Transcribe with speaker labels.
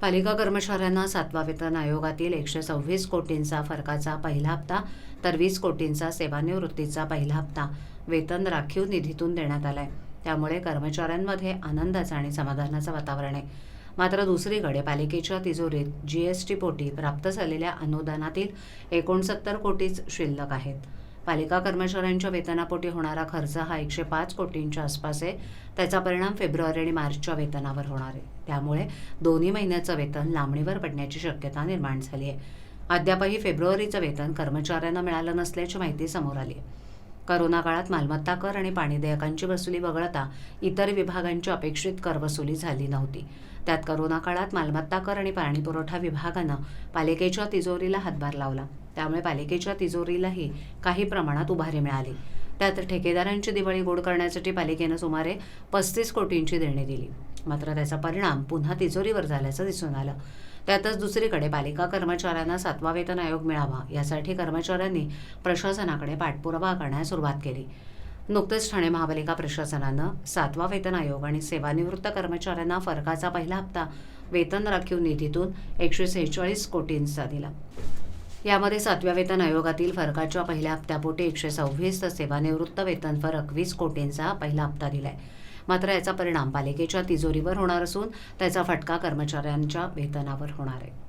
Speaker 1: पालिका कर्मचाऱ्यांना सातवा वेतन आयोगातील एकशे सव्वीस कोटींचा फरकाचा पहिला हप्ता तर वीस कोटींचा सेवानिवृत्तीचा पहिला हप्ता वेतन राखीव निधीतून देण्यात आला आहे त्यामुळे कर्मचाऱ्यांमध्ये आनंदाचं आणि समाधानाचं वातावरण आहे. मात्र दुसरीकडे पालिकेच्या तिजोरीत जी एस टी पोटी प्राप्त झालेल्या अनुदानातील एकोणसत्तर कोटीच शिल्लक आहेत. पालिका कर्मचाऱ्यांच्या वेतनापोटी होणारा खर्च हा एकशे पाच कोटींच्या आसपास आहे. त्याचा परिणाम फेब्रुवारी आणि मार्चच्या वेतनावर होणार आहे. त्यामुळे दोन्ही महिन्याचं वेतन लांबणीवर पडण्याची शक्यता निर्माण झाली आहे. अद्यापही फेब्रुवारीचं वेतन कर्मचाऱ्यांना मिळालं नसल्याची माहिती समोर आली आहे. करोना काळात मालमत्ता कर आणि पाणी देयकांची वसुली वगळता इतर विभागांची अपेक्षित कर वसुली झाली नव्हती. त्यात करोना काळात मालमत्ता कर आणि पाणी पुरवठा विभागानं पालिकेच्या तिजोरीला हातभार लावला. त्यामुळे पालिकेच्या तिजोरीलाही काही प्रमाणात उभारी मिळाली. त्यात ठेकेदारांची दिवाळी गोड करण्यासाठी पालिकेनं सुमारे पस्तीस कोटींची देणी दिली. मात्र त्याचा परिणाम पुन्हा तिजोरीवर झाल्याचं दिसून आलं. त्यातच दुसरीकडे पालिका कर्मचाऱ्यांना सातवा वेतन आयोग मिळावा यासाठी कर्मचाऱ्यांनी प्रशासनाकडे पाठपुरावा करण्यास सुरुवात केली. नुकतेच ठाणे महापालिका प्रशासनानं सातवा वेतन आयोग आणि सेवानिवृत्त कर्मचाऱ्यांना फरकाचा पहिला हप्ता वेतन राखीव निधीतून एकशे सेहेचाळीस कोटींचा दिला. यामध्ये सातव्या वेतन आयोगातील फरकाच्या पहिल्या हप्त्यापोटी एकशे सव्वीस तर सेवानिवृत्त वेतन फरक वीस कोटींचा पहिला हप्ता दिलाय. मात्र याचा परिणाम पालिकेच्या तिजोरीवर होणार असून त्याचा फटका कर्मचाऱ्यांच्या वेतनावर होणार आहे.